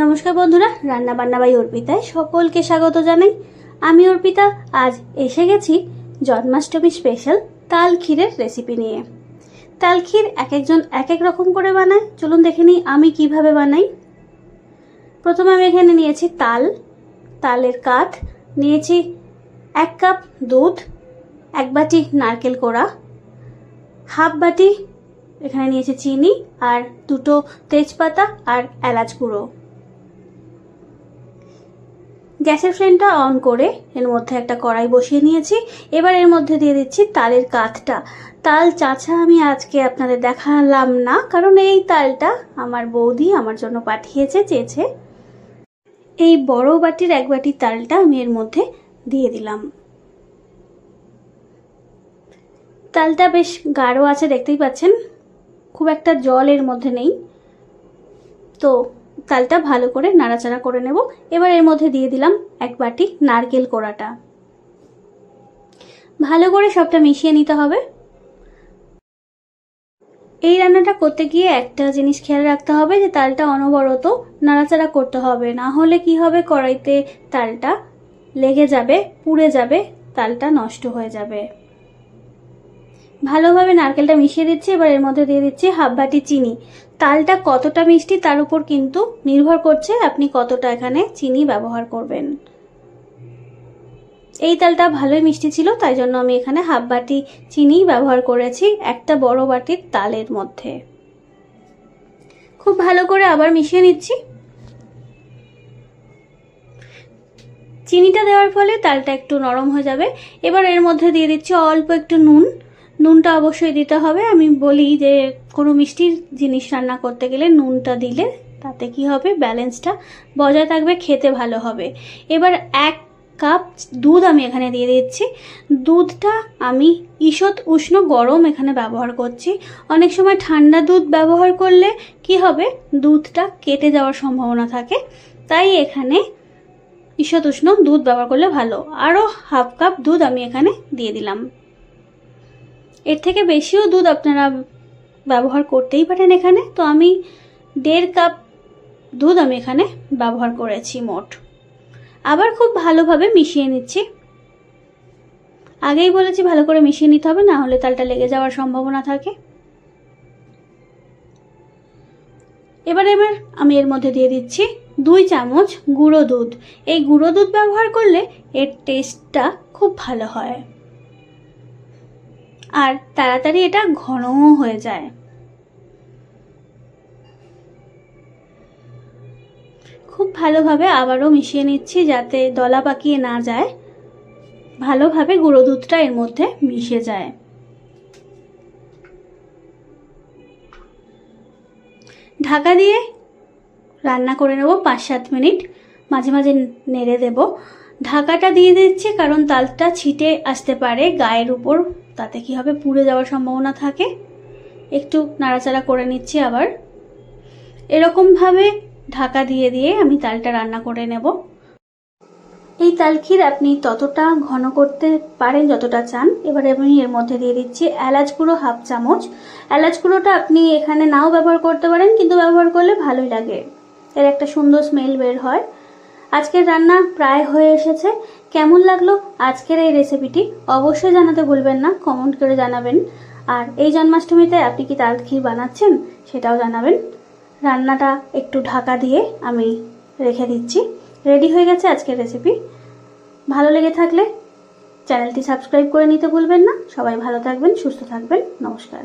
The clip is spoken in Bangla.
নমস্কার বন্ধুরা রান্না বান্না বাই অর্পিতায় সকলকে স্বাগত জানাই। আমি অর্পিতা, আজ এসে গেছি জন্মাষ্টমী স্পেশাল তাল ক্ষীরের রেসিপি নিয়ে। তাল ক্ষীর এক একজন এক এক রকম করে বানায়। চলুন দেখে নিই আমি কীভাবে বানাই। প্রথমে আমি এখানে নিয়েছি তাল, তালের কাঠ নিয়েছি এক কাপ দুধ, এক বাটি নারকেল কোড়া, হাফ বাটি, এখানে নিয়েছি চিনি আর দুটো তেজপাতা আর এলাচ গুঁড়ো। গ্যাসের ফ্লেমটা অন করে এর মধ্যে একটা কড়াই বসিয়ে নিয়েছি। এবার এর মধ্যে দিয়ে দিচ্ছি তালের কাঠটা তাল চাচা আমি আজকে আপনাদের দেখালাম না, কারণ এই তালটা আমার বৌদি আমার জন্য পাঠিয়েছে, চেয়েছে। এই বড় বাটির এক বাটি তালটা আমি এর মধ্যে দিয়ে দিলাম। তালটা বেশ গাঢ় আছে, দেখতেই পাচ্ছেন। খুব একটা জল এর মধ্যে নেই। তো তালটা ভালো করে নাড়াচাড়া করে নেব। এবার এর মধ্যে দিয়ে দিলাম এক বাটি নারকেল কোড়াটা। ভালো করে সবটা মিশিয়ে নিতে হবে। এই রান্নাটা করতে গিয়ে একটা জিনিস খেয়াল রাখতে হবে যে, তালটা অনবরত নাড়াচাড়া করতে হবে। না হলে কি হবে, কড়াইতে তালটা লেগে যাবে, পুড়ে যাবে, তালটা নষ্ট হয়ে যাবে। ভালোভাবে নারকেলটা মিশিয়ে দিচ্ছি, এবার এর মধ্যে দিয়ে দিচ্ছি হাফ বাটি চিনি। তালটা কতটা মিষ্টি তার উপর কিন্তু নির্ভর করছে আপনি কতটা এখানে চিনি ব্যবহার করবেন। এই তালটা ভালোই মিষ্টি ছিল, তাই জন্য আমি এখানে হাফ বাটি চিনি ব্যবহার করেছি একটা বড় বাটির তালের মধ্যে। খুব ভালো করে আবার মিশিয়ে নিচ্ছি। চিনিটা দেওয়ার ফলে তালটা একটু নরম হয়ে যাবে। এবার এর মধ্যে দিয়ে দিচ্ছি অল্প একটু নুন। নুনটা অবশ্যই দিতে হবে। আমি বলি যে কোনো মিষ্টির জিনিস রান্না করতে গেলে নুনটা দিলে তাতে কি হবে? ব্যালেন্সটা বজায় থাকবে, খেতে ভালো হবে। এবার এক কাপ দুধ আমি এখানে দিয়ে দিচ্ছি। দুধটা আমি ঈষৎ উষ্ণ গরম এখানে ব্যবহার করছি। অনেক সময় ঠান্ডা দুধ ব্যবহার করলে কি হবে? দুধটা কেটে যাওয়ার সম্ভাবনা থাকে। তাই এখানে ঈষৎ উষ্ণ দুধ ব্যবহার করলে ভালো। আরও হাফ কাপ দুধ আমি এখানে দিয়ে দিলাম। এর থেকে বেশিও দুধ আপনারা ব্যবহার করতেই পারেন এখানে। তো আমি দেড় কাপ দুধ আমি এখানে ব্যবহার করেছি মোট। আবার খুব ভালোভাবে মিশিয়ে নিচ্ছি। আগেই বলেছি ভালো করে মিশিয়ে নিতে হবে, না হলে তালটা লেগে যাওয়ার সম্ভাবনা থাকে। এবার এবার আমি এর মধ্যে দিয়ে দিচ্ছি দুই চামচ গুঁড়ো দুধ। এই গুঁড়ো দুধ ব্যবহার করলে এর টেস্টটা খুব ভালো হয়। আর তাড়াতাড়ি এটা ঘনও হয়ে যায়। খুব ভালোভাবে আবারও মিশিয়ে নিচ্ছি যাতে দলা পাকিয়ে না যায়। ভালোভাবে গুঁড়ো দুধটা এর মধ্যে মিশে যায়। ঢাকা দিয়ে রান্না করে নেব পাঁচ সাত মিনিট। মাঝে মাঝে নেড়ে দেব। ঢাকাটা দিয়ে দিচ্ছি কারণ তালটা ছিটে আসতে পারে গায়ের উপর। তাতে কি হবে? পুড়ে যাওয়ার সম্ভাবনা থাকে। একটু নাড়াচাড়া করে নিচ্ছি আবার। এরকমভাবে ঢাকা দিয়ে দিয়ে আমি তালটা রান্না করে নেব। এই তালক্ষীর আপনি ততটা ঘন করতে পারেন যতটা চান। এবারে আমি এর মধ্যে দিয়ে দিচ্ছি এলাচ গুঁড়ো হাফ চামচ। এলাচ গুঁড়োটা আপনি এখানে নাও ব্যবহার করতে পারেন, কিন্তু ব্যবহার করলে ভালোই লাগে। এর একটা সুন্দর স্মেল বের হয়। আজকের রান্না প্রায় হয়ে এসেছে। কেমন লাগল আজকের এই রেসিপিটি অবশ্যই জানাতে ভুলবেন না কমেন্ট করে জানাবেন। আর এই জন্মাষ্টমীতে আপনি কি তাল ক্ষীর বানাচ্ছেন সেটাও জানাবেন। রান্নাটা একটু ঢাকা দিয়ে আমি রেখে দিচ্ছি। রেডি হয়ে গেছে আজকের রেসিপি ভালো লেগে থাকলে চ্যানেলটি সাবস্ক্রাইব করে নিতে ভুলবেন না। সবাই ভালো থাকবেন, সুস্থ থাকবেন। নমস্কার।